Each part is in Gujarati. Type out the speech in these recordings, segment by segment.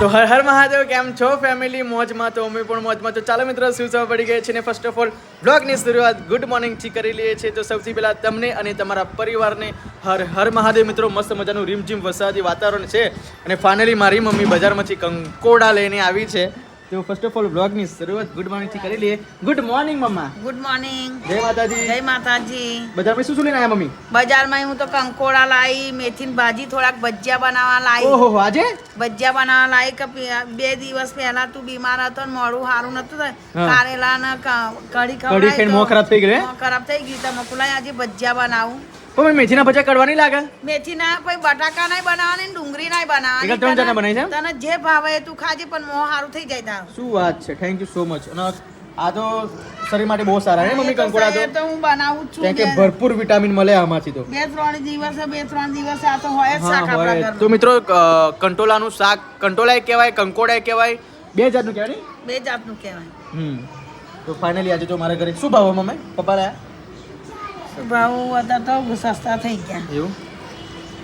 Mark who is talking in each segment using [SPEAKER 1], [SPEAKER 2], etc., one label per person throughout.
[SPEAKER 1] તો હર હર મહાદેવ, કેમ છો ફેમિલી મોજમાં તો અમે પણ મોજમાં. તો ચાલો મિત્રો, શું સવાર પડી ગઈ છે ને ફર્સ્ટ ઓફ ઓલ બ્લોગની શરૂઆત ગુડ મોર્નિંગથી કરી લઈએ છીએ. તો સૌથી પહેલાં તમને અને તમારા પરિવારને હર હર મહાદેવ મિત્રો, મસ્ત મજાનું રીમઝીમ વરસાદી વાતાવરણ છે. અને ફાઇનલી મારી મમ્મી બજારમાંથી કંકોડા લઈને આવી છે. તો ફર્સ્ટ ઓફ ઓલ બ્લોગની શરૂઆત ગુડ મોર્નિંગથી કરી લઈએ. ગુડ મોર્નિંગ મમ્મા
[SPEAKER 2] ગુડ મોર્નિંગ
[SPEAKER 1] જય માતાજી.
[SPEAKER 2] જય માતાજી.
[SPEAKER 1] બજારમાં શું શું લઈને આવ્યા મમ્મી?
[SPEAKER 2] બજારમાં હું તો કંકોડા લાવી મેથીની ભાજી થોડાક ભજીયા બનાવવા લાવી.
[SPEAKER 1] ઓહો આજે?
[SPEAKER 2] ભજીયા બનાવવા લાવી કે બે દિવસ પહેલા તું બીમાર હતો ને મોડું સારું નતું. કારેલા ને કઢી કઢી
[SPEAKER 1] કઢી ખાઈને
[SPEAKER 2] ખવડાવી
[SPEAKER 1] મોં ખરાબ થઈ ગઈ?
[SPEAKER 2] મોં ખરાબ થઈ ગયું તો મકુલાઈ આજે ભજીયા બનાવું.
[SPEAKER 1] પણ મેથીના ભજા કડવાની લાગે?
[SPEAKER 2] મેથીના કોઈ બટાકા નહીં બનાવવાની ને ડુંગળી નહીં
[SPEAKER 1] એકલા ત્રણ જણા બનાવી છે
[SPEAKER 2] તને જે ભાવે તું ખાજે પણ મોં સારું થઈ જાય તારું.
[SPEAKER 1] શું વાત છે? થેન્ક યુ સો મચ અને આ તો શરીર માટે બહુ સારા હે મમ્મી કંકોડા તો?
[SPEAKER 2] તો હું બનાવું છું
[SPEAKER 1] કેમ કે ભરપૂર વિટામિન મળે આમાંથી તો.
[SPEAKER 2] બે ત્રણ દિવસે બે ત્રણ દિવસે આ તો હોય જ શાક આપણા ઘરમાં.
[SPEAKER 1] તો મિત્રો કંટોલાનું શાક કંટોલાય કહેવાય કંકોડાય કહેવાય. બે જાતનું કહેવાય
[SPEAKER 2] બે જાતનું કહેવાય.
[SPEAKER 1] હમ. તો ફાઇનલી આજે તો મારા ઘરે શું ભાવ મમ્મી? પપ્પા લાયા
[SPEAKER 2] ભાવ અત્યારે તો સસ્તા થઈ ગયા.
[SPEAKER 1] એવું?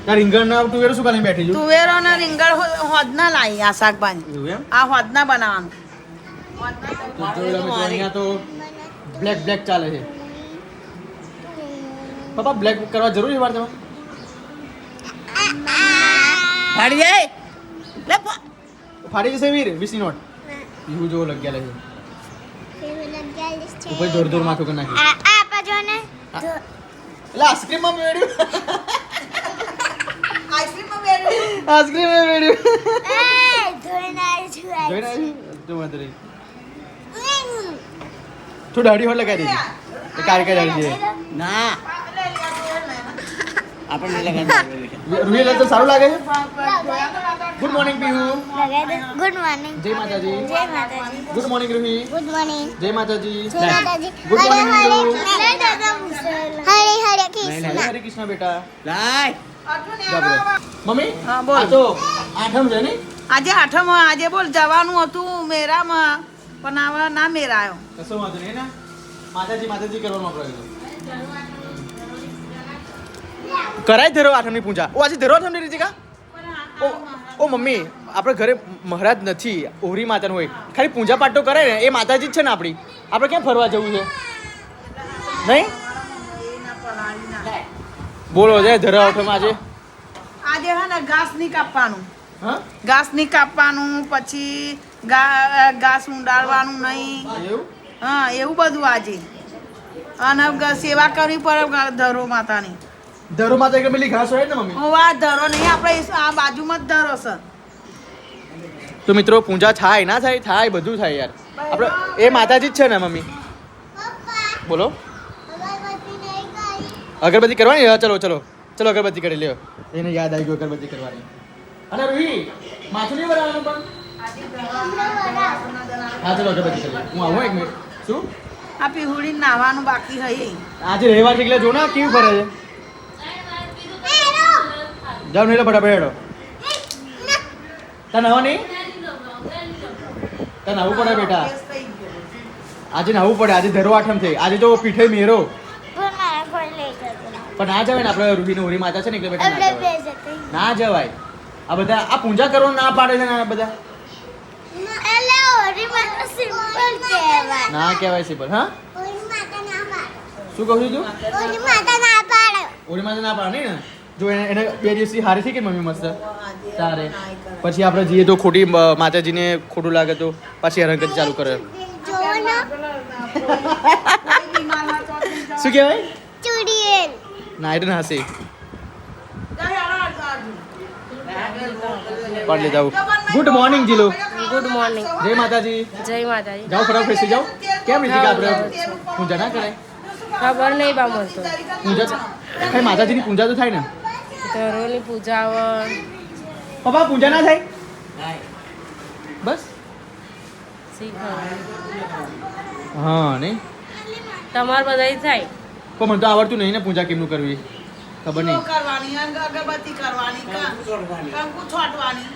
[SPEAKER 1] રીંગણના તુવેર શું કરીને બેઠી છું?
[SPEAKER 2] તુવેરો ને રીંગણ હોદના લાવી આ શાકભાજી. આ હોદના બનાવવાનું.
[SPEAKER 1] તો જોઈ લો મિત્રો અહીંયા તો બ્લેક બ્લેક ચાલે છે. પપ્પા બ્લેક કરવા જરૂરી વાર તમે
[SPEAKER 2] ફાડી જાય. લે પ-
[SPEAKER 1] ફાડી જશે વીર વીસની નોટ. એવું જેવો લગ્યા લે છે. ઉપર જોર જોર માથું કરી નાખી. એટલે આઈસ્ક્રીમમાં મેળ્યું
[SPEAKER 2] આઈસ્ક્રીમમાં બેઠું.
[SPEAKER 1] આઈસ્ક્રીમમાં મેળ્યું જોઈને આવી જો વાંધો નહીં તું દાઢી હોટ લગાવી દેજે એ કારી કારી દાઢી છે
[SPEAKER 3] ના
[SPEAKER 1] good morning Pihu
[SPEAKER 4] good morning
[SPEAKER 1] જય માતાજી
[SPEAKER 4] જય માતાજી
[SPEAKER 1] good morning Ruhi
[SPEAKER 4] good morning
[SPEAKER 1] જય માતાજી
[SPEAKER 4] જય માતાજી
[SPEAKER 1] ગુડ મોર્નિંગ
[SPEAKER 4] હરે હરે હરે હરે કૃષ્ણ
[SPEAKER 1] હરે કૃષ્ણ બેટા
[SPEAKER 3] લાય
[SPEAKER 1] મમ્મી
[SPEAKER 2] હા, બોલ.
[SPEAKER 1] તો આઠમ છે ને?
[SPEAKER 2] આજે આઠમ આજે બોલ જવાનું હતું મેરામાં પણ આવા ના મેરાયો.
[SPEAKER 1] કશો વાંધો નહીં ને? માતાજી માતાજી કરવાનો પ્રયત્ન કરાય ધરો આઠમની પૂજા. ઓ આજે ધરો આઠમની રીતિકા? ઓ. ઓ મમ્મી આપણે ઘરે મહારાજ નથી ઓહરી માતાનું હોય. ખાલી પૂજા પાઠો કરે ને એ માતાજી જ છે ને આપણી. આપણે ક્યાં ફરવા જવું છે? નહીં? બોલો જય ધરા આઠમ આજે.
[SPEAKER 2] આજે હે ને ઘાસ નહીં કાપવાનું.
[SPEAKER 1] હા?
[SPEAKER 2] ઘાસ નહીં કાપવાનું પછી ઘાસ ઉડાડવાનું નહીં.
[SPEAKER 1] એવું?
[SPEAKER 2] હા એવું બધું આજે. અને સેવા કરવી પડે ધરો માતાની.
[SPEAKER 1] ધરો માતા એક પેલી ઘાસ હોય ને મમ્મી?
[SPEAKER 2] હું આ ધરો નહીં આપણે આ બાજુમાં જ ધરો છે
[SPEAKER 1] તો મિત્રો પૂજા થાય ના થાય થાય બધું થાય યાર. આપણે એ માતાજી જ છે ને મમ્મી? બોલો.
[SPEAKER 4] અગરબત્તી નહીં કરી
[SPEAKER 1] અગરબત્તી કરવાની? ચલો ચલો. ચલો અગરબત્તી કરી લ્યો. એને યાદ આવી ગયું અગરબત્તી કરવાની. અને રૂહી માથું નહીં બનાવવાનું પણ? હા ચલો અગરબત્તી કરી હું આવું એક મિનિટ. શું?
[SPEAKER 2] આ પીહુડી નાવાનું બાકી હઈ.
[SPEAKER 1] આજે રહેવા છે એટલે જો ના કેવું ફરે છે? જાઓ નહીં ફટાફટ હેડો. તને આવો નહીં? તને નવું પડે બેટા. આજે નવું પડે આજે ધરો આઠમ થઈ આજે જો પીઠે મેરો.
[SPEAKER 4] પણ
[SPEAKER 1] ના જવાય ને આપણે રૂબી ઉરી માતા છે ને એટલે બેટા ના જવાય. ના આ બધા આ પૂજા કરવાનું ના પાડે છે ને આ બધા?
[SPEAKER 4] સિમ્પલ
[SPEAKER 1] ના કહેવાય પણ હા?
[SPEAKER 4] ના
[SPEAKER 1] શું કહું છું તું?
[SPEAKER 4] ઓરી માતા ના પાડે.
[SPEAKER 1] ઓરી માતા ના પાડે ને? જો એને એને બે દિવસથી હારી થઈ ગઈ મમ્મી મસ્ત? તારે. પછી આપણે જઈએ તો ખોટી માતાજીને ખોટું લાગે તો પાછી હરકત ચાલુ કરે. શું કહેવાય?
[SPEAKER 4] નાઈટ
[SPEAKER 1] ના હશે. પાડ good morning Jilo.
[SPEAKER 5] Good morning
[SPEAKER 1] જય માતાજી.
[SPEAKER 5] જય માતાજી.
[SPEAKER 1] જાઓ ફટાફટ બેસી જાઓ. કેમ રીતિકા આપણે પૂજા ના કરે
[SPEAKER 5] ખબર નહીં બા મને તો.
[SPEAKER 1] પૂજા કઈ માતાજીની પૂજા તો થાય ને.
[SPEAKER 5] ઘરોની પૂજા આવે
[SPEAKER 1] પપ્પા પૂજા ના થાય? બસ. હા ને?
[SPEAKER 5] તમારે બધાય થાય.
[SPEAKER 1] પણ મને તો આવડતું નહીં ને પૂજા કેમનું કરવી? ખબર નહીં.
[SPEAKER 2] કરવાની? અગરબત્તી કરવાની કંકુ છોટવાની.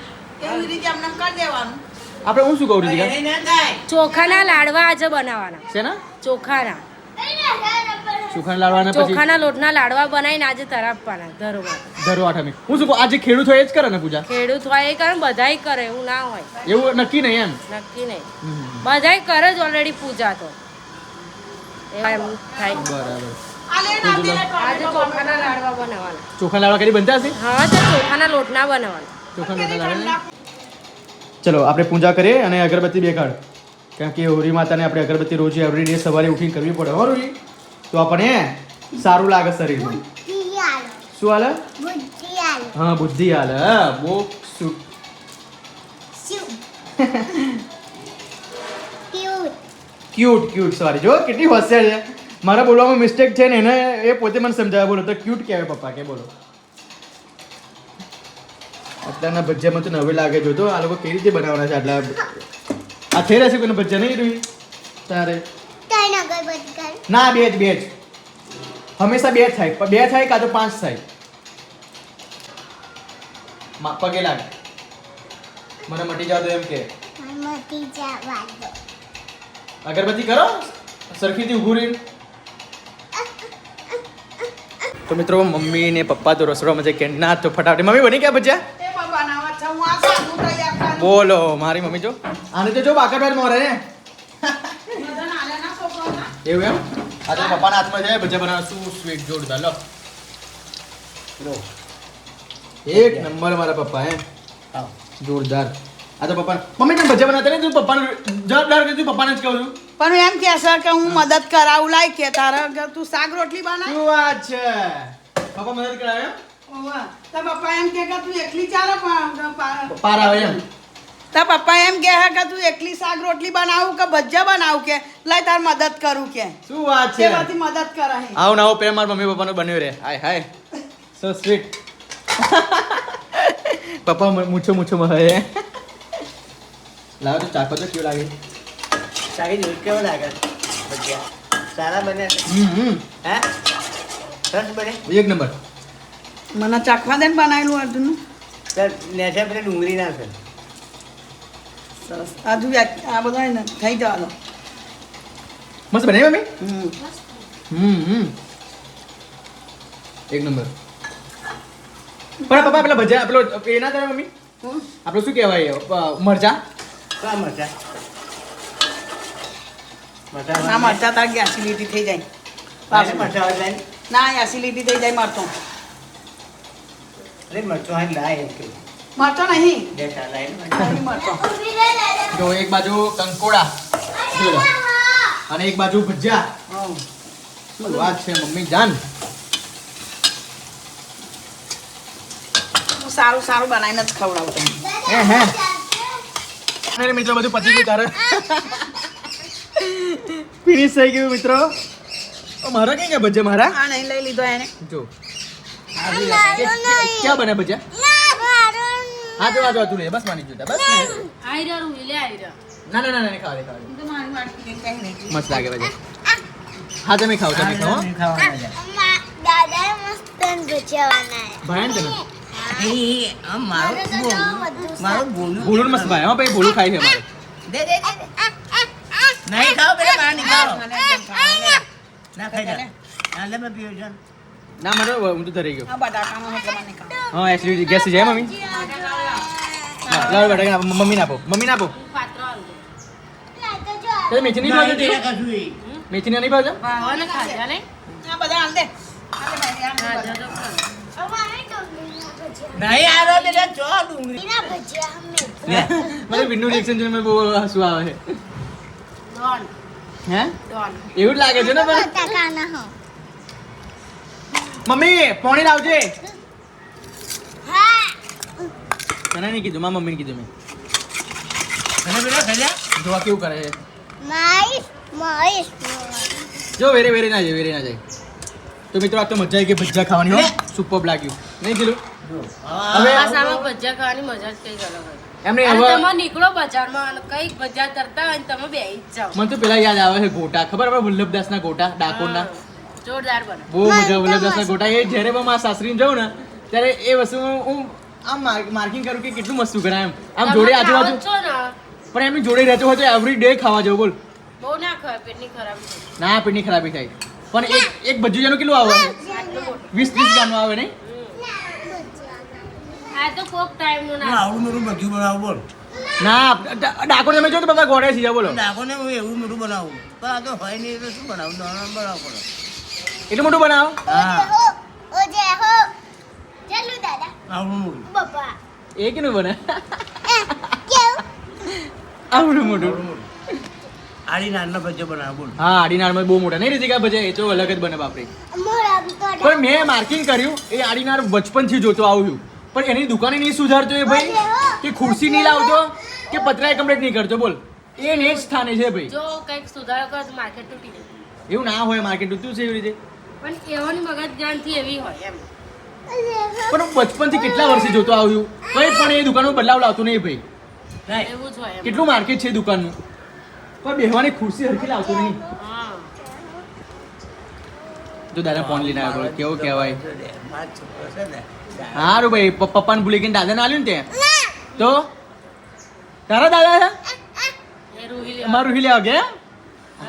[SPEAKER 2] એવી રીતે અમને કરી દેવાનું.
[SPEAKER 1] આપણે હું શું કહું
[SPEAKER 3] થાય.
[SPEAKER 5] ચોખાના લાડવા આજે બનાવવાના
[SPEAKER 1] છે ને
[SPEAKER 5] ચોખાના
[SPEAKER 1] સુખાના લાડવા અને પછી?
[SPEAKER 5] ચોખાના લોટના લાડવા બનાવીને આજે તરાપવાના ઘરોમાં
[SPEAKER 1] ધરો આઠમી હું શું આજે ખેડૂત હોય એ જ કરે ને પૂજા?
[SPEAKER 5] ખેડૂત હોય એ કરે બધાય કરે એવું ના હોય.
[SPEAKER 1] એવું નક્કી નહીં એમ?
[SPEAKER 5] નક્કી નહીં. બધાય કરે જ ઓલરેડી પૂજા તો. એમ થાય.
[SPEAKER 1] બરાબર.
[SPEAKER 2] આ લે ના દે
[SPEAKER 5] આજે ચોખાના લાડવા બનાવવાના.
[SPEAKER 1] ચોખા લાડવા કરી બનતા હશે?
[SPEAKER 5] હા તો ચોખાના લોટના બનાવવાના.
[SPEAKER 1] ચોખા લોટના લાડવા ચલો આપણે પૂજા કરીએ અને અગરબત્તી બેગાડ કેમ કે હોરી માતાને આપણે અગરબત્તી રોજ એવરી ડે સવારે ઉઠીને કરવી પડે. હો રોજી તો આપણને સારું લાગે શરીરમાં શું હાલે? હા બુદ્ધિ હાલે બહુ શું?
[SPEAKER 4] ક્યુટ.
[SPEAKER 1] ક્યુટ સોરી જો કેટલી હોશિયાર છે. મારા બોલવામાં મિસ્ટેક છે ને એને એ પોતે મને સમજાવે. બોલો તો ક્યુટ કહેવાય પપ્પા કે બોલો. અત્યારના ભજીયામાં તો નવે લાગે. જો તો આ લોકો કેવી રીતે બનાવવાના છે આટલા આ થઈ રહેશે કોઈને ભજીયા? નહીં રહી તારે
[SPEAKER 4] કર
[SPEAKER 1] ના બે જ બે જ. હંમેશા બે થાય. પણ બે થાય કાં તો પાંચ થાય? પગે લાગ. મને મટી જાવ તો એમ કે.
[SPEAKER 4] મતી જવા દો.
[SPEAKER 1] અગરબત્તી કરો? સરખીથી ઊભું રહી તો મિત્રો મમ્મી ને પપ્પા તો રસોડામાં છે કે ના તો ફટાફટ. મમ્મી બની ગયા ભજીયા?
[SPEAKER 2] એ પણ બનાવવા છે. હું આ સાદું તૈયાર કરું
[SPEAKER 1] બોલો મારી મમ્મી જો. આને તો જો બાકરભાઈ મોરે ને
[SPEAKER 2] બધા નાના ના છોકરાઓના.
[SPEAKER 1] એવું એમ? આ તો પપ્પાના હાથમાં છે ભજીયા બનાવશું સ્વીટ જોરદાર લો. લો. એક નંબર મારા પપ્પા હે? જોરદાર. આ તો પપ્પા મમ્મી તમે ભજીયા બનાવતા નહીં? તું પપ્પાને જવાબદાર કે તું પપ્પાને જ કહું છું?
[SPEAKER 2] પણ એમ કે છે કે હું મદદ કરાવું લાય કે તારા ઘર તું શાક રોટલી બનાય?
[SPEAKER 1] શું વાત છે? પપ્પા મદદ કરાવે? એમ?
[SPEAKER 2] ઓવે. તાર પપ્પા એમ કે કે તું એકલી ચાલો
[SPEAKER 1] પાર આવે એમ.
[SPEAKER 2] તાર પપ્પા એમ કે હે કે તું એકલી શાક રોટલી બનાવું કે ભજીયા બનાવું કે? લઈ તાર મદદ કરું કે.
[SPEAKER 1] શું વાત છે?
[SPEAKER 2] એમાંથી મદદ કરે હે
[SPEAKER 1] આવું ના આવ પ્રેમ મારા મમ્મી પપ્પાનો બન્યો રે. હાય હાય. સો સ્વીટ પપ્પા મૂછો મૂછો માં હે. લાવો તો ચાકો તો કેવું લાગે?
[SPEAKER 3] સારી જોર કેવો લાગે? ભજીયા. સારા બને
[SPEAKER 1] હમ હમ.
[SPEAKER 3] હે? સરસ બને.
[SPEAKER 1] એક નંબર.
[SPEAKER 2] મને ચાખવા દે ને બનાવેલું અર્ધનું
[SPEAKER 3] સર નેચર પેલે ડુંગળી નાખે
[SPEAKER 2] સરસ. આ આ- આ બધા ને થઈ જવાનો.
[SPEAKER 1] મસ્ત બને મમ્મી?
[SPEAKER 2] હમ.
[SPEAKER 1] હમ એક નંબર. પણ પપ્પા પેલા ભજા પેલો એના ના થાય મમ્મી?
[SPEAKER 2] હમ.
[SPEAKER 1] આપણું શું કહેવાય મરચા?
[SPEAKER 3] કા મરચા? મરચા
[SPEAKER 2] ના મરચા તાર એસી લીધી થઈ જાય.
[SPEAKER 3] પાસે મરચા જાય
[SPEAKER 2] ના એસી લીધી થઈ જાય મરચો
[SPEAKER 3] અરે મરચું હાલ લાય એમ કે.
[SPEAKER 2] મરચો નહીં.
[SPEAKER 3] બે ચાર લાય ને.
[SPEAKER 2] નહીં મરચો.
[SPEAKER 1] જો એક બાજુ કંકોડા અને એક બાજુ ભજીયા. વાત છે મમ્મી જાન.
[SPEAKER 2] હું સારું સારું બનાવીને જ ખવડાવું તમને
[SPEAKER 1] હે હે. મિત્રો બધું પતી ગયું તારે. ફિનિશ થઈ ગયું મિત્રો. ઓ, મારા કઈ ગયા ભજીયા મારા?
[SPEAKER 2] આ નહીં લઈ લીધો એને.
[SPEAKER 1] જો. ક્યાં બને ભજીયા? હા તો આ જો તું લે બસ માની જુદા બસ
[SPEAKER 5] આઈ રહ્યો હું લે આઈ રહ્યો
[SPEAKER 1] ના ના ના ના ખાવા દે ખાવા દે.
[SPEAKER 2] તો મારી લઈને કઈ
[SPEAKER 1] મસ્ત લાગે ભજીયા હા તમે ખાઓ તમે ખાઓ
[SPEAKER 4] દાદાએ મસ્ત
[SPEAKER 1] ભાઈ
[SPEAKER 3] મારું
[SPEAKER 4] મારે જો
[SPEAKER 3] મારું બોલું
[SPEAKER 1] ભૂલું મસ્ત ભાઈ હા ભાઈ ભૂલું ખાય છે મારે.
[SPEAKER 3] દે દે દે, દે. નહીં ખાઓ પેલા બહાર નહીં ના ખાઈ જા. ના લે મેં પીવું છે
[SPEAKER 1] ના મારે હું તો ધરી ગયો. હા એસિડિટી ગેસ થઈ જાય મમ્મી? હા, લાવ બેટા મમ્મી ના આપો મમ્મી ના આપો
[SPEAKER 5] આલુ
[SPEAKER 4] તો
[SPEAKER 1] મેથી નહીં ભાવતી. મેથી નહીં ભાવતા
[SPEAKER 5] ભાવને નહીં
[SPEAKER 2] આ બધા દે.
[SPEAKER 3] નહીં આરો ડુંગળી.
[SPEAKER 4] ભજીયા અમે
[SPEAKER 1] મને વિન્ડો રિએક્શન જોઈને મને બહુ હસવું આવે. છે
[SPEAKER 5] ડોન.
[SPEAKER 1] હે?
[SPEAKER 5] ડોન.
[SPEAKER 1] એવું જ લાગે છે ને પણ
[SPEAKER 4] બટાકાના હો.
[SPEAKER 1] મમ્મી પોણી લાવજે. તને નહીં કીધું મારા મમ્મીને કીધું મેં.
[SPEAKER 3] તને પેલા ખાઈ
[SPEAKER 1] જોવા કેવું કરે છે? જો વેરે વેરે ના જાય વેરે ના જાય. તો મિત્રો આ તો મજા આવી ગઈ ભજીયા ખાવાની હો. સુપર લાગ્યું. નહીં કીધું? હવે
[SPEAKER 5] આ સામે ભજીયા ખાવાની મજા જ કઈ અલગ
[SPEAKER 1] એમને
[SPEAKER 5] તમે નીકળો બજારમાં કંઈક બજાર ભજીયા તરતા હોય તમે બે જાઓ.
[SPEAKER 1] મને તો પેલા યાદ આવે છે ગોટા. ખબર આપણે વલ્લભદાસના ગોટા ડાકોરના.
[SPEAKER 5] જોરદાર બને.
[SPEAKER 1] બહુ મજા દસ ગોટા એ જ્યારે પણ મારા સાસરીને જાઉં ને ત્યારે એ વસ્તુ હું આમ માર્કિંગ કરું કે કેટલું મસ્ત કરાય એમ આમ જોડે આજુબાજુ પણ એમની જોડે રહેતો હોય તો એવરી ડે ખાવા જવું બોલ.
[SPEAKER 5] બહુ ના ખાય પેટની ખરાબી થાય.
[SPEAKER 1] ના પેટની ખરાબી થાય. પણ એક એક ભજીયાનું કેટલું આવે? વીસ ત્રીસ ગ્રામનું આવે નહીં?
[SPEAKER 5] આ તો કોક ટાઈમ ના
[SPEAKER 3] આવડું મોટું બધું બનાવું બોલ.
[SPEAKER 1] ના ડાકોર તમે જો તો બધા ગોળે છે બોલો.
[SPEAKER 3] ડાકોરને હું એવું મીઠું બનાવું. પણ આ તો હોય નહીં એટલે શું બનાવું? બનાવવું પડે.
[SPEAKER 1] એટલું મોટું બનાવો. એ કેનું બને? આવડું મોટું.
[SPEAKER 3] આડી બનાવું બોલ.
[SPEAKER 1] હા બહુ મોટા. નહીં રીતિકા ભજીયા એ તો અલગ જ બને બાપરે. પણ મેં માર્કિંગ કર્યું એ આડીનાર બચપનથી જોતો આવ્યું પણ એની દુકાને નહીં સુધારતો એ ભાઈ. કે ખુરશી નહીં લાવતો કે પતરાય કમ્પ્લીટ નહીં કરતો. બોલ. એ ને જ સ્થાને છે ભાઈ.
[SPEAKER 5] જો કંઈક સુધારો કરે માર્કેટ તૂટી જાય.
[SPEAKER 1] એવું ના હોય માર્કેટ તૂટ્યું છે એવી રીતે.
[SPEAKER 5] પણ એવાની મગજ જાણથી એવી હોય. એમ.
[SPEAKER 1] પણ બચપનથી કેટલા વર્ષે જોતો આવ્યું કઈ પણ એ દુકાનનો બદલાવ લાવતો નહીં ભાઈ.
[SPEAKER 5] એવું જ હોય
[SPEAKER 1] કેટલું માર્કેટ છે એ દુકાનનું? પણ બેહવાની ખુરશી હરખી લાવતો નહીં. જો દાદા ફોન લઈને આવ્યો કેવું કહેવાય?
[SPEAKER 3] મારા છોકરો છે ને
[SPEAKER 1] સારું ભાઈ પપ્પાને ભૂલી ગઈને દાદાને આવ્યું ને ત્યાં તો? તારા દાદા છે?
[SPEAKER 5] એ રૂહી લે.
[SPEAKER 1] અમારું કે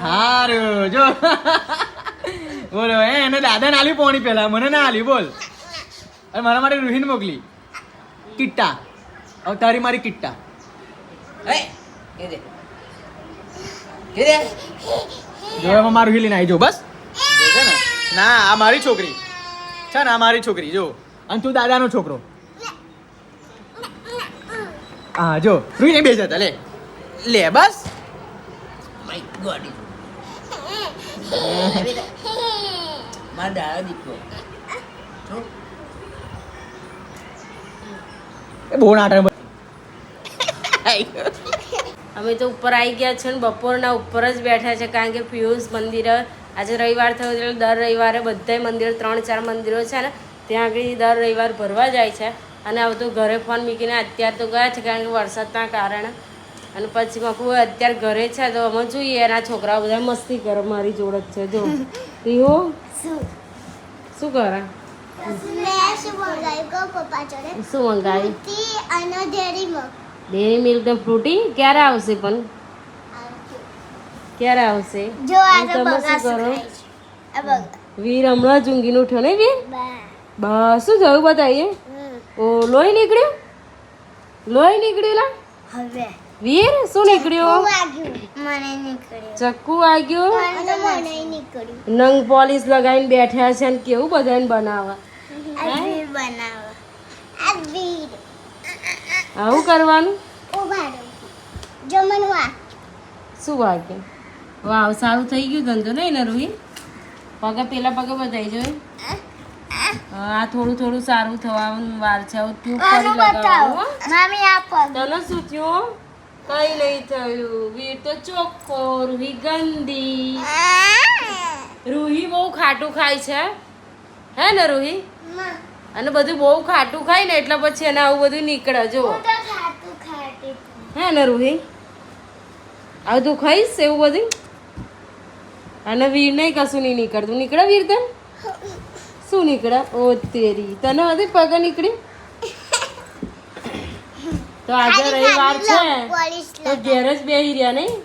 [SPEAKER 1] હારું જો. બોલો એ એને દાદાને આલી પોણી પહેલા મને ના આલી બોલ. અરે મારા માટે રૂહીન મોકલી. કિટ્ટા. હવે તારી મારી કિટ્ટા.
[SPEAKER 3] એ કે દે. કે દે.
[SPEAKER 1] જો એમાં મારું હિલી આવી જો બસ. ને? ના આ મારી છોકરી. છે ને આ મારી છોકરી જો. અને તું દાદાનો છોકરો. હા જો. રૂહી નહીં બેસતા લે. લે બસ.
[SPEAKER 3] માય ગોડી મારા દાદા દીકરો
[SPEAKER 1] બહુ નાટક
[SPEAKER 5] અમે તો ઉપર આવી ગયા છે ને બપોરના ઉપર જ બેઠા છે કારણ કે પિયુષ મંદિર આજે રવિવાર થયો એટલે દર રવિવારે બધા મંદિર ત્રણ ચાર મંદિરો છે ને ત્યાં આગળ દર રવિવાર ભરવા જાય છે. અને હવે તો ઘરે ફોન મૂકીને અત્યારે તો ગયા છે કારણ કે વરસાદના કારણે. અને પછી મકુ અત્યારે ઘરે છે તો અમે જોઈએ એના છોકરાઓ બધા મસ્તી કરે મારી જોડે છે જો. રીહો?
[SPEAKER 4] શું?
[SPEAKER 5] કરે?
[SPEAKER 4] શું
[SPEAKER 5] મંગાવી?
[SPEAKER 4] ડેરી
[SPEAKER 5] મિલ્ક ને ફ્રૂટી? ક્યારે આવશે પણ? ક્યારે આવશે? તમે શું કરો? વીર હમણાં જ ઊંઘીને ઉઠ્યો ને વીર? બસ શું થયું બતાવીએ ઓ લોહી નીકળ્યું? લોહી નીકળ્યું લા?
[SPEAKER 4] હવે.
[SPEAKER 5] વીર શું નીકળ્યું?
[SPEAKER 4] મને નીકળ્યું.
[SPEAKER 5] ચક્કુ વાગ્યું?
[SPEAKER 4] મને નીકળ્યું.
[SPEAKER 5] નંગ પોલીસ લગાવીને બેઠા છે ને કેવું બધાને
[SPEAKER 4] બનાવવા?
[SPEAKER 5] આવું કરવાનું? શું વાગ્યું વાવ સારું થઈ ગયું ધંધો નહીં ને રૂહી પગે પેલા પગે બધાઈ જોયું? આ થોડું થોડું સારું થવાનું વાર છે આવું ટ્યુબ
[SPEAKER 4] કરી
[SPEAKER 5] લગાવવાનું
[SPEAKER 4] મામી આ પગ.
[SPEAKER 5] તને શું થયું? કઈ નહીં થયું? વીર તો ચોખ્ખો રૂહી ગંદી રૂહી બહુ ખાટું ખાય છે. હે ને રૂહી? અને બધું બહુ ખાટું ખાય ને એટલે પછી એને આવું બધું નીકળે જો
[SPEAKER 4] હું
[SPEAKER 5] ને રૂહી? આવું તું ખાઈશ એવું બધું? અને વીર નહીં કશું નહીં નીકળતું. નીકળે વીર તને શું નીકળે? ઓ તેરી. તને બધી પગ નીકળી? તો આજે રવિવાર છે. તો ઘેર જ બેસી રહ્યા નહીં?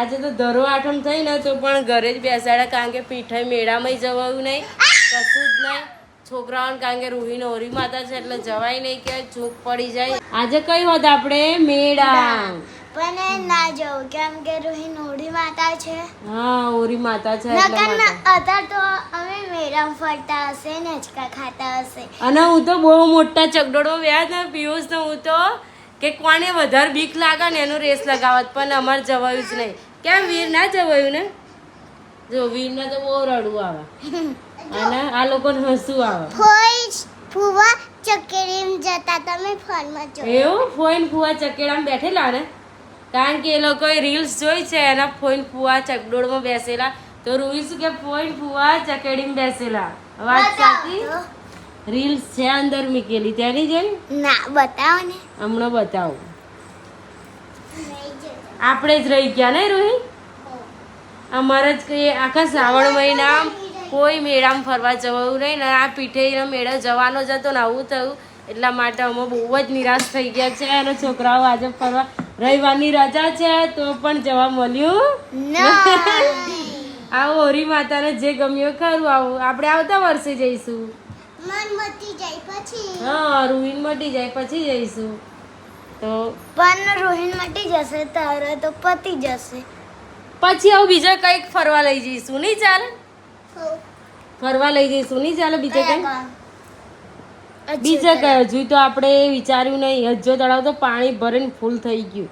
[SPEAKER 5] આજે તો ધરો આઠમ થઈ ને તો પણ ઘરે જ બેસાડ્યા કારણ કે પીઠાઈ મેળામાં જવાયું નહીં કશું જ નહીં. છોકરાઓને કારણ કે રૂહીને હોરી માતા છે એટલે જવાય નહીં કે ચૂક પડી જાય. આજે કઈ હોત આપણે? મેળા
[SPEAKER 4] પણ ના જવું. કેમ કે રોહિન ઓરી માતા છે.
[SPEAKER 5] હા ઓરી માતા છે
[SPEAKER 4] નકર અત્યારે તો અમે મેળામાં ફરતા હશે ને હિંચકા ખાતા હશે.
[SPEAKER 5] અને હું તો બહુ મોટા ચગડોડો વ્યાજ ને પિયુષ તો હું તો કે કોને વધારે બીક લાગે ને એનો રેસ લગાવત પણ અમારે જવાયું જ નહીં. કેમ વીર ના જવાયું ને? જો વીરને તો બહુ રડવું આવે. અને આ લોકોને હસવું આવે.
[SPEAKER 4] ફુવા ચકેડી જતા તમે ફોનમાં જો.
[SPEAKER 5] એવું? ફોઈન ફુવા ચકેડામાં બેઠેલા ને? કારણ કે એ લોકોએ રીલ્સ જોઈ છે એના ફોઈન ફુવા ચકડોળમાં બેસેલા. તો રોઈશું કે ફોઈન ફુવા ચકેડીમાં બેસેલા. વાત સાચી? રીલ્સ છે અંદર મૂકેલી. તેની જોઈ
[SPEAKER 4] ના બતાવો ને.
[SPEAKER 5] હમણાં બતાવું. આપણે જ રહી ગયા ને રોહી? અમારે જ કહીએ આખા શ્રાવણ મહિના કોઈ મેળામાં ફરવા જવાનું નહીં. ને આ પીઠેનો મેળો જવાનો જ હતો ને આવું થયું. એટલા માટે અમે બહુ જ નિરાશ થઈ ગયા છે. અને છોકરાઓ આજે ફરવા રવિવારની રજા છે તો પણ જવા મળ્યું. આવો હોરી માતાને જે ગમ્યો ખરું આવું. આપણે આવતા વર્ષે જઈશું. હા રૂહીન મટી જાય પછી જઈશું. તો
[SPEAKER 4] પણ રોહિન મટી જશે તારે તો પતી જશે.
[SPEAKER 5] પછી આવું બીજા કંઈક ફરવા લઈ જઈશું નહીં ચાલે? ફરવા લઈ જઈશું નહીં ચાલે બીજે કંઈ? બીજે કઈ હજુ તો આપણે વિચાર્યું નહીં. હજો તળાવ તો પાણી ભરીને ફૂલ થઈ ગયું.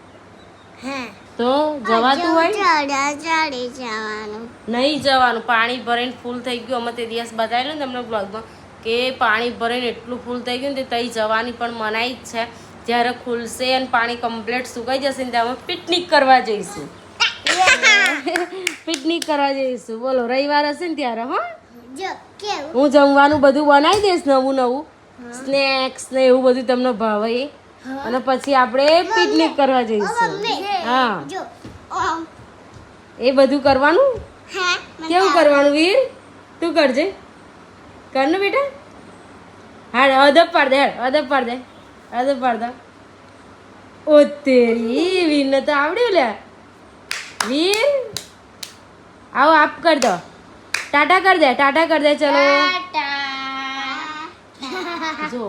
[SPEAKER 4] હા.
[SPEAKER 5] તો જવાતું હોય? નહીં જવાનું. પાણી ભરીને ફૂલ થઈ ગયું. અમે તે દિવસ બતાવેલું ને તમને બ્લોગમાં કે પાણી ભરીને એટલું ફૂલ થઈ ગયું ને તે તઈ જવાની પણ મનાઈ જ છે. જ્યારે ખુલશે અને પાણી કમ્પ્લીટ સુકાઈ જશે ને ત્યાં અમે પિકનિક કરવા જઈશું. પિકનિક કરવા જઈશું. બોલો રવિવાર હશે ને ત્યારે હા? હું જમવાનું બધું બનાવી દઈશ નવું નવું. સ્નેક્સ ને એવું બધું તમને ભાવે. એ. અને પછી આપણે પિકનિક કરવા જઈશું. હા. એ બધું કરવાનું? કેવું કરવાનું વીર? તું કરજે. કર ને બેટા? હા અદબ પાડ દે અદબ પાડ દે અદબ પાડ દે. ઓ તેરી વીરને તો આવડ્યું લે. વીર? આવો આપ કર દો. ટાટા કર દે ટાટા કર દે ચલો. જો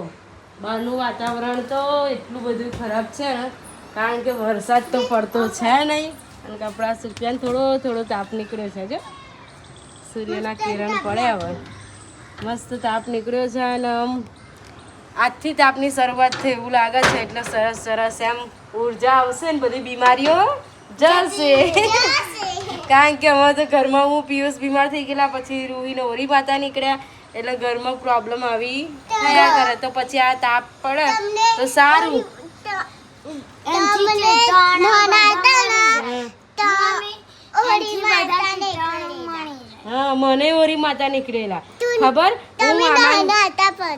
[SPEAKER 5] બહારનું વાતાવરણ તો એટલું બધું ખરાબ છે ને કારણ કે વરસાદ તો પડતો છે નહીં. અને કપડાં સૂક્યાને થોડો થોડો તાપ નીકળ્યો છે જો. સૂર્યના કિરણ પડે હવે. મસ્ત તાપ નીકળ્યો છે અને આમ આજથી તાપની શરૂઆત થઈ એવું લાગે છે એટલે સરસ સરસ એમ ઊર્જા આવશે ને બધી બીમારીઓ જશે કારણ કે હવે તો ઘરમાં હું પિયુષ બીમાર થઈ ગયેલા પછી રૂહીને ઓરી પાતા નીકળ્યા. એટલે ઘરમાં પ્રોબ્લેમ આવી થયા કરે. તો પછી આ તાપ પડે તો સારું. હા. મને ઓરી માતા નીકળેલા. ખબર? હું મામા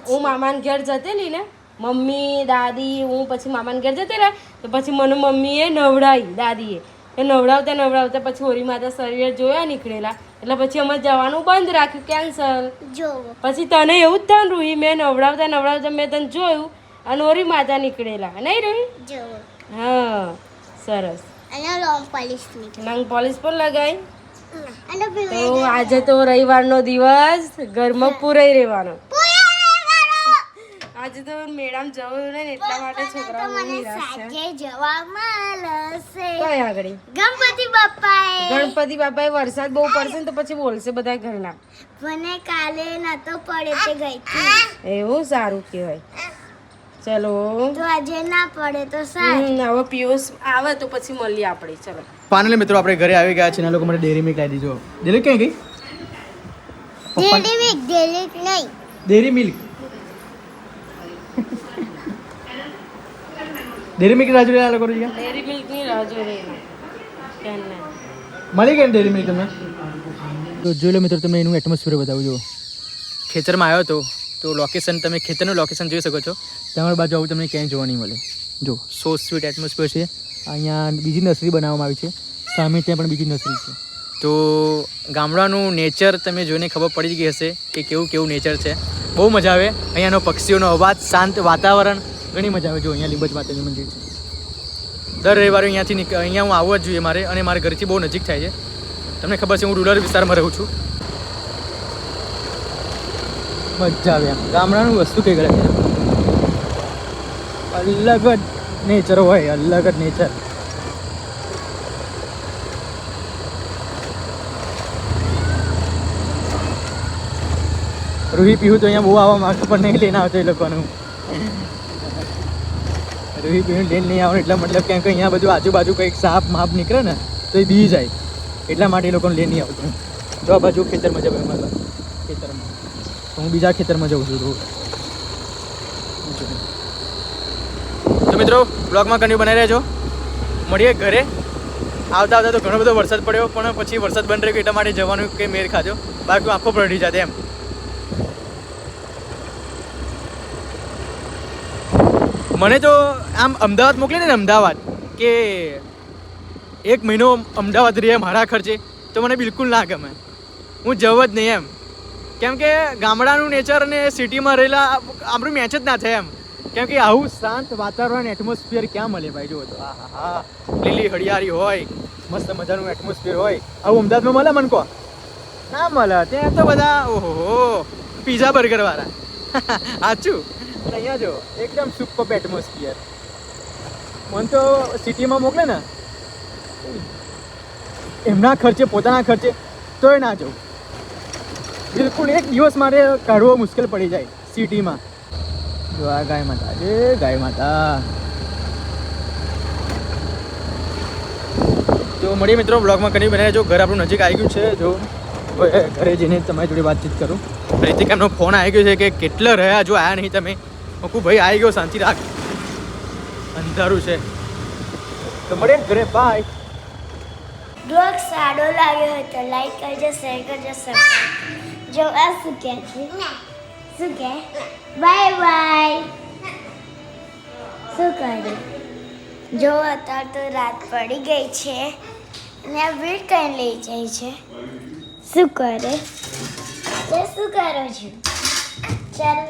[SPEAKER 5] હું મામાને ઘેર જતેલી ને. મમ્મી દાદી હું પછી મામાને ઘેર જતી ને તો પછી મને મમ્મીએ નવડાવી દાદીએ. એ નવડાવતા નવડાવતા પછી હોરી માતા શરીર જોયા નીકળેલા. એટલે પછી અમે જવાનું બંધ રાખ્યું કેન્સલ પછી તને એવું જ થયું રૂહી મેં નવડાવતા નવડાવતા મેં તને જોયું અને હોરી માતા નીકળેલા. નહીં રૂહી? હા સરસ. નંગ પોલીસ પણ લગાવી તો આજે તો રવિવારનો દિવસ ઘરમાં પૂરાઈ રહેવાનો. આજે તો મેળામાં જવું ને એટલા માટે છોકરાઓ મને સાચે છે.
[SPEAKER 4] જવા મળશે.
[SPEAKER 5] કઈ આગળ
[SPEAKER 4] ગણપતિ બાપાએ.
[SPEAKER 5] ગણપતિ બાપાએ વરસાદ બહુ પડશે ને તો પછી બોલશે બધા ઘરના.
[SPEAKER 4] મને કાલે નતો પડે તે ગઈ હતી.
[SPEAKER 5] એવું સારું કહેવાય. ચલો.
[SPEAKER 4] તો આજે ના પડે તો સારું.
[SPEAKER 5] હવે પિયુષ આવે તો પછી મળીએ આપણે. ચલો.
[SPEAKER 1] ફાઇનલી મિત્રો આપણે ઘરે આવી ગયા છે ને લોકો મને ડેરી મિલ્ક લાવી દીધો. ડેરી ક્યાં ગઈ? ડેરી
[SPEAKER 4] મિલ્ક ડેરી મિલ્ક નહીં.
[SPEAKER 1] Dairy milk dairy milk Raju આ લોકો ગયા
[SPEAKER 5] ડેરી મિલ્કની રાહ જોઈ રહી
[SPEAKER 1] મળી ગઈ ડેરી મિલ્ક તમને? તો જોઈ લો મિત્રો તમે એનું એટમોસ્ફિયર બતાવું જો ખેતરમાં આવ્યો હતો તો લોકેશન તમે ખેતરનું લોકેશન જોઈ શકો છો. તમારી બાજુ આવું તમને ક્યાંય જોવા નહીં મળે. જો સો સ્વીટ એટમોસ્ફિયર છે. અહીંયા બીજી નર્સરી બનાવવામાં આવી છે. સામે ત્યાં પણ બીજી નર્સરી છે. તો ગામડાનું નેચર તમે જોઈને ખબર પડી જ ગઈ હશે કે કેવું કેવું નેચર છે. બહુ મજા આવે. અહીંયાનો પક્ષીઓનો અવાજ શાંત વાતાવરણ ઘણી મજા આવે જો અહીંયા લીંબજ માતાનું મંદિર. છે દર રવિવારે અહીંયાથી નીકળ અહીંયા હું આવવું જ જોઈએ મારે અને મારા ઘરથી બહુ નજીક થાય છે. તમને ખબર છે હું રૂરલ વિસ્તારમાં રહું છું. મજા આવે એમ. ગામડાનું વસ્તુ કઈ ગળે અલગ જ નેચર હોય, અલગ જ નેચર રૂહી પીવું તો અહીંયા બહુ આવવા માંગતો પણ નહીં લઈને આવતો એ લોકોનું. રૂહી પીવું લઈને નહીં આવે એટલા મતલબ ક્યાંક કે અહીંયા બધું આજુબાજુ કંઈક સાપ માપ નીકળે ને, તો એ બી જાય. એટલા માટે એ લોકોને લઈને નહીં આવતું તો આ બાજુ ખેતરમાં જવાય મતલબ ખેતરમાં. હું બીજા ખેતરમાં જઉં છું રોડ તો મિત્રો, બ્લોગમાં કન્ટિન્યુ બનાવી રહેજો. મળીએ ઘરે. આવતા આવતા તો ઘણો બધો વરસાદ પડ્યો, પણ પછી વરસાદ બંધ રહ્યો એટલા માટે જવાનું કંઈ મેર ખાજો બાકી આંખો પલટી જાતે એમ. મને તો આમ અમદાવાદ મોકલે ને અમદાવાદ, કે એક મહિનો અમદાવાદ રહે, મારા ખર્ચે, તો મને બિલકુલ ના ગમે. હું જવ જ નહીં એમ. કેમ કે ગામડાનું નેચર અને સિટીમાં રહેલા આપણું મેચ જ ના થાય એમ. કેમ કે આવું શાંત વાતાવરણ એટમોસ્ફિયર ક્યાં મળે ભાઈ? જો તો. હા. લીલી હરિયાળી હોય, મસ્ત મજાનું એટમોસ્ફિયર હોય. આવું અમદાવાદમાં મળે મને કહો ના મળે. ત્યાં તો બધા ઓહો પીઝા બર્ગર વાળા સાચું. અહીંયા જો, એકદમ સુપર એટમોસ્ફિયર મને તો સિટીમાં મોકલે ને, એમના ખર્ચે, પોતાના ખર્ચે, તોય ના જવું. બિલકુલ એક દિવસ મારે કાઢવો મુશ્કેલ પડી જાય સિટીમાં જો આ ગાય માતા જે ગાય માતા. તો મળીએ મિત્રો બ્લોગમાં કરી બને જો ઘર આપણું નજીક આવી ગયું છે, જો. ઘરે જઈને તમારી જોડે વાતચીત કરું. રીતિક એમનો ફોન આવી ગયો છે કે કેટલા રહ્યા, જો આયા નહીં તમે. મકુ ભાઈ આવી ગયો, શાંતિ રાખ. અંધારું છે. તો મળીએ ઘરે બાય
[SPEAKER 4] બ્લોગ સારો લાગ્યો હોય તો લાઈક કરજો શેર કરજો સબસ્ક્રાઇબ જો, આ શું કહે છે? શું કહે? બાય બાય શું કરે જો, અત્યારે તો રાત પડી ગઈ છે અને આ વીટ કઈ લઈ જાય છે. શું કરે? શું કરો છો? ચાલો.